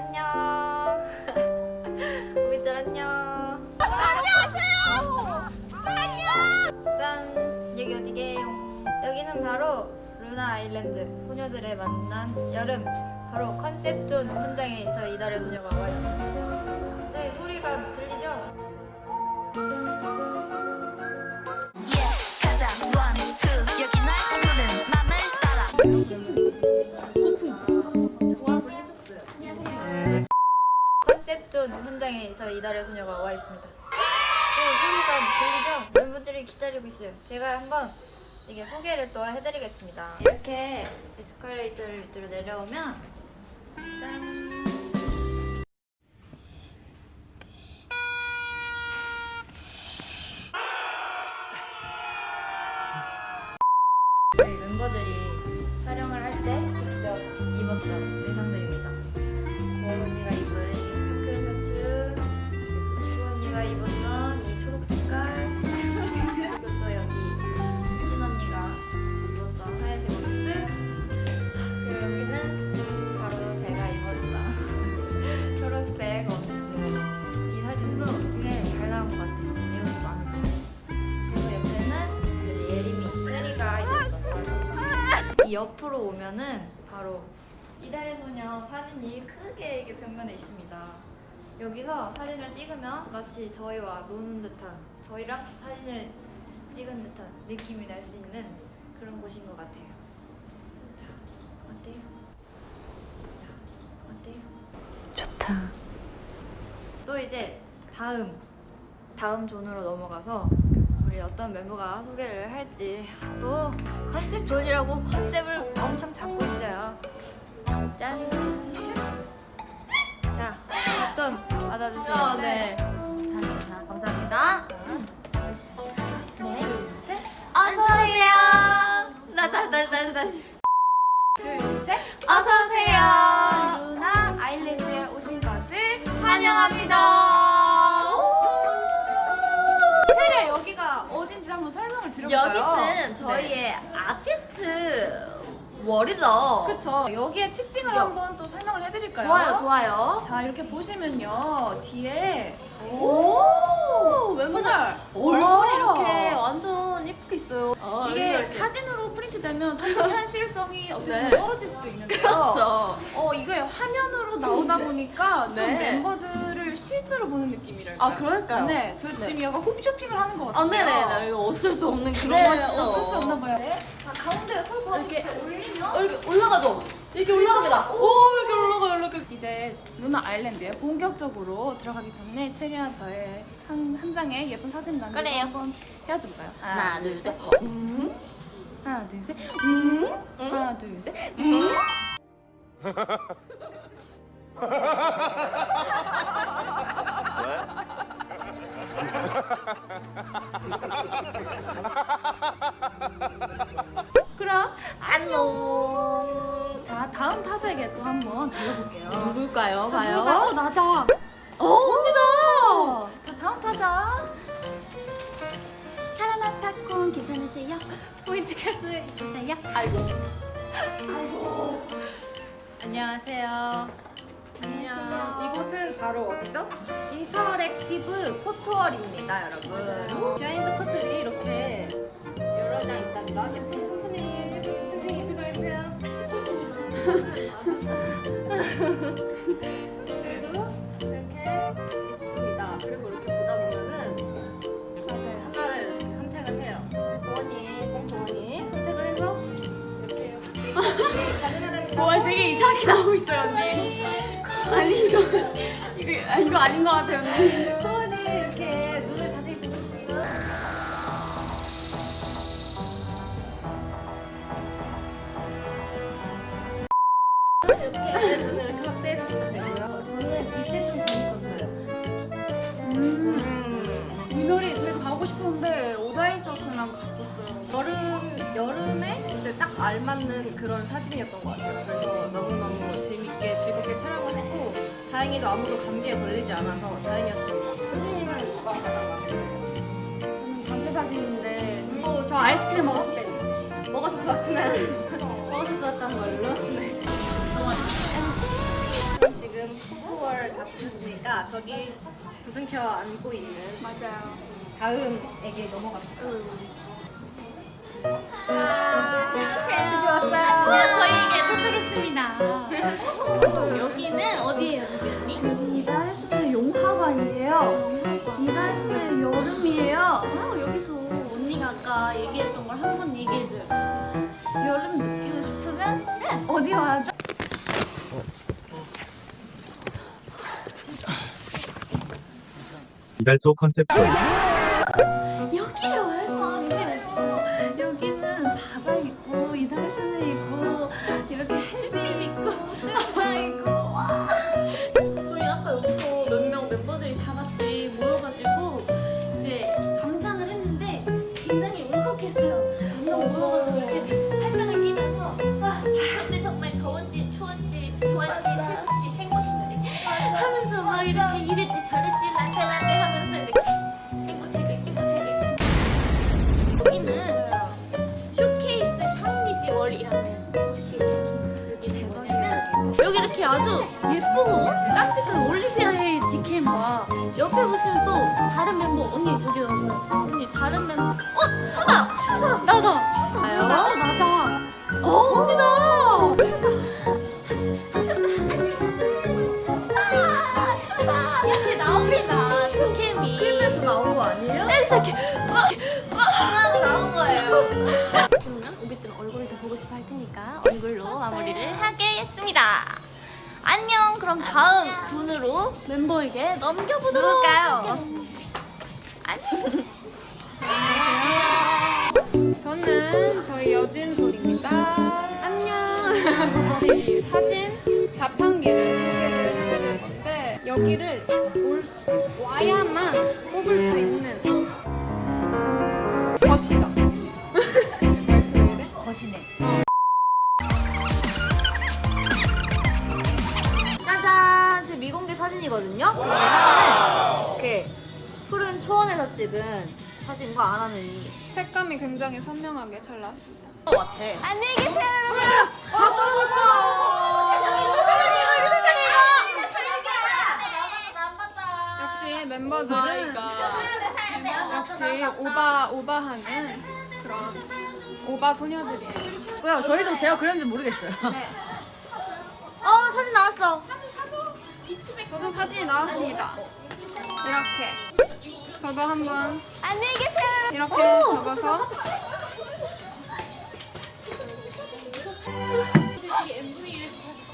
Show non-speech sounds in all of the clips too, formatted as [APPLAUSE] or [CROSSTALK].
안녕. [LAUGHS] 우리들 안녕. 안녕하세요. 안녕. 짠. 여기 어디게요? 여기는 바로 루나 아일랜드 소녀들의 만난 여름 바로 컨셉존 현장에 저희 이달의 소녀가 와 있습니다. 저희 소리가 들리 이달의 소녀가 와 있습니다. 소리가 들리죠? 멤버들이 기다리고 있어요. 제가 한번 이게 소개를 또 해드리겠습니다. 이렇게 에스컬레이터를 밑으로 내려오면 짠. 옆으로 오면은 바로 이달의 소녀 사진이 크게 이게 벽면에 있습니다. 여기서 사진을 찍으면 마치 저희와 노는 듯한 저희랑 사진을 찍은 듯한 느낌이 날 수 있는 그런 곳인 것 같아요. 자, 어때요? 자, 어때요? 좋다 또 이제 다음 다음 존으로 넘어가서 우리 어떤 멤버가 소개를 할지 또 컨셉 존이라고 컨셉을 엄청 잡고 있어요. 짠. 자, 어떤 받아주세요. 아, 네. 자, 감사합니다 네. 셋. 어서오세요 나 나 나 나 나 둘, 셋. 어서오세요 루나 아일랜드에 오신 것을 환영합니다 여기는 저희의 아티스트 월이죠 그쵸. 여기의 특징을 여- 한번 또 설명을 해드릴까요? 좋아요 좋아요 자 이렇게 보시면요 뒤에 오 정말 얼굴이 와. 이렇게 완전 예쁘게 있어요 이게 이렇게. 사진으로 프린트되면 조금 현실성이 어떻게 보면 네. 떨어질 수도 있는데요. 그렇죠 어 이게 화면으로 나오다 [LAUGHS] 보니까 좀 네. 멤버들 을 실제로 보는 느낌이랄까. 아 그럴까요? 네, 저 지금 약간 홈쇼핑을 하는 것아 같아요. 네네 이거 어쩔 수 없는 그런 네, 맛이죠 어쩔 수 없나 봐요. 네. 자 가운데 서서 이렇게. 이렇게, 올리면 어, 이렇게 올라가죠 이렇게 올라가게다 오 이렇게 올라가 올라가 이제 루나 아일랜드에 본격적으로 들어가기 전에 체리와 저의 한, 한 장의 예쁜 사진 남기고 그래요. 한번 헤어져볼까요? 하나 둘 셋 음. 하나 둘 셋. 음. 하나 둘 셋. 음. [LAUGHS] 있으세요? 아이고 아이고 안녕하세요. 안녕. 이곳은 바로 어디죠? 인터랙티브 포토월입니다, 여러분. 비하인드 컷들이 이렇게 여러 장 있답니다. 선생님, 선생님 표정해주세요. 되게 이상하게 나오고 있어요 언니. 아니 이거 이거 아, 이거 아닌 것 같아요 언니. 알맞는 그런 사진이었던 것 같아요. 그래서 너무 너무 재밌게 즐겁게 촬영을 했고 다행히도 아무도 감기에 걸리지 않아서 다행이었습니다. 선생님은 뭐가 가장 마음에 들어요? 저는 단체 사진인데 어, 저 아이스크림 먹었을 때 먹어서 좋았구나. 먹어서 좋았던 걸로. 네. 그럼 지금 오셨으니까 저기 부둥켜 안고 있는 맞아요. 다음에게 넘어갑시다. 저희 이제 도착했습니다. 여기는 어디예요, 여기? 이달의 소녀 용화관이에요. 이달의 소녀 여름이에요. 아, 여기서 언니가 아까 얘기했던 걸 한 번 얘기해줘요. 여름 느끼고 싶으면 어디 와야죠? 이달소 컨셉션 다른 멤버 언니 여기 나오는 언니 다른 멤버 어 추다 추다 나다 추다요 어, 나다. 어 언니다 추다 추다 이렇게 나옵니다 지캠이 스크림에서 나온 거 아니에요? 이렇게 하고 나온 거예요. 그러면 우비들은 얼굴을 더 보고 싶어 할 테니까 얼굴로 마무리를 하겠습니다. 안녕. 그럼 다음 분으로 멤버에게 넘겨보도록 누굴까요? 할게요. 이 사진 자판기를 소개를 해드릴 건데 여기를 올 수, 와야만 뽑을 수 있는 것이다. 말투 왜 이래? 거시네. 짜잔! 제 미공개 사진이거든요? 이렇게 푸른 초원에서 찍은 사진과 아나는 색감이 굉장히 선명하게 잘 나왔습니다. 것 같아. 안녕히 계세요, 여러분. 다 떨어졌어! 세상에 이거, 세상에 역시 멤버들은 역시 오바 오바하는 그런 오바 소녀들이에요. 뭐야, 저희도 제가 그렸는지 모르겠어요. 어, 사진 나왔어. 저도 사진이 나왔습니다. 이렇게 저도 한번 안녕히 계세요. 이렇게 적어서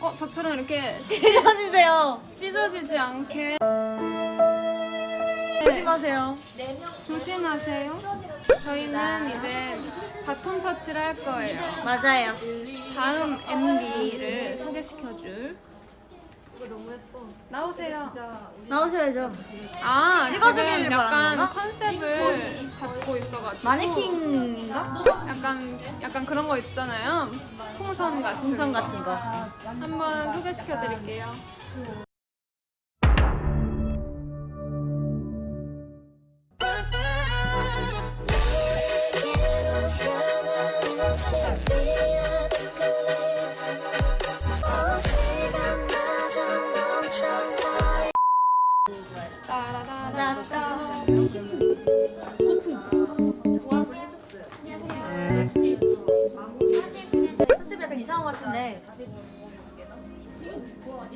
어 저처럼 이렇게 [LAUGHS] 찢어지세요. 찢어지지 않게 조심하세요. 조심하세요. 저희는 이제 바톤 터치를 할 거예요. 맞아요. 다음 MD를 소개시켜줄 이거 너무 예뻐. 나오세요. 나오셔야죠. 아 찍어주길 지금 바라는 약간 건가? 컨셉을 잡고 있어가지고 마네킹인가? 약간 약간 그런 거 있잖아요. 풍선 같은 풍선 거. 같은 거. 한번 소개시켜드릴게요.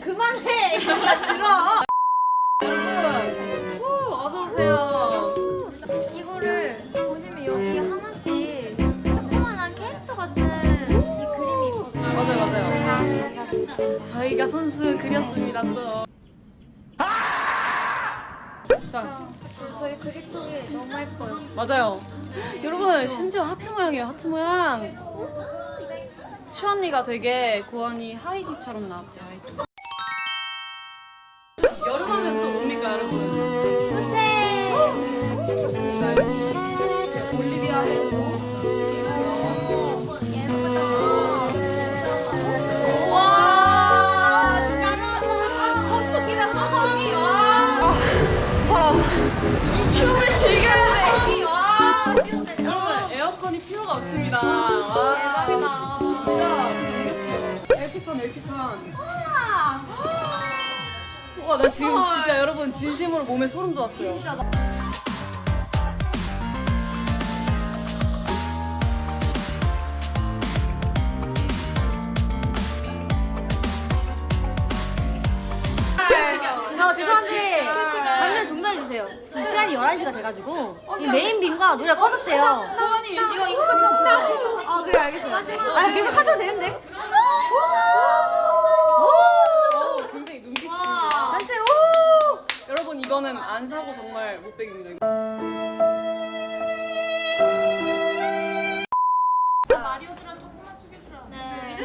그만해! 들어! 저희가 손수 그렸습니다, 또. 자, 저희 그립톡이 너무 예뻐요. 맞아요. 여러분 심지어 하트 모양이에요. 하트 모양. 추언니가 되게 고환이 하이디처럼 나왔대요. 하이디. 에어컨이 필요가 없습니다. 네. 와, 아, 대박이다. 진짜. LP판, LP판. 와, 우와, 나 지금 진짜 여러분 진심으로 몸에 소름 돋았어요. 진짜 나- 저 죄송한데 잠깐 중단해 주세요. 지금 시간이 11시가 돼가지고 이 메인 빈과 노래가 꺼졌대요. 언니 이거 이거 하면 아 그래 알겠어. 아 계속 하셔도 되는데. 이거는 안 사고 정말 못 빼깁니다. 마리오들은 조금만 숙여주라. 네.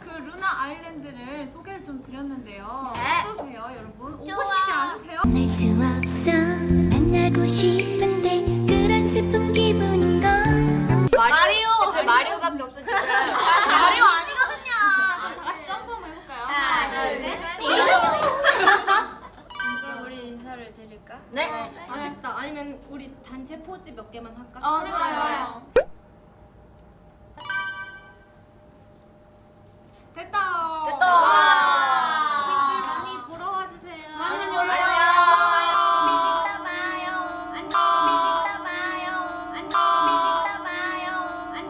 그 루나 아일랜드를 소개를 좀 드렸는데요. 네. 어떠세요, 여러분? 오고 좋아. 싶지 않으세요? 날수 없어 만나고 싶은데 그런 슬픈 기분인가 마리오! 근데 마리오밖에 없어 지금. 마리오 아니거든요. 아, 다 같이 점프 한번 해볼까요? 하나, 둘, 셋. 그럼 우리 인사를 드릴까? 네. 네. 아쉽다. 아니면 우리 단체 포즈 몇 개만 할까? 어, 그래, 좋아요.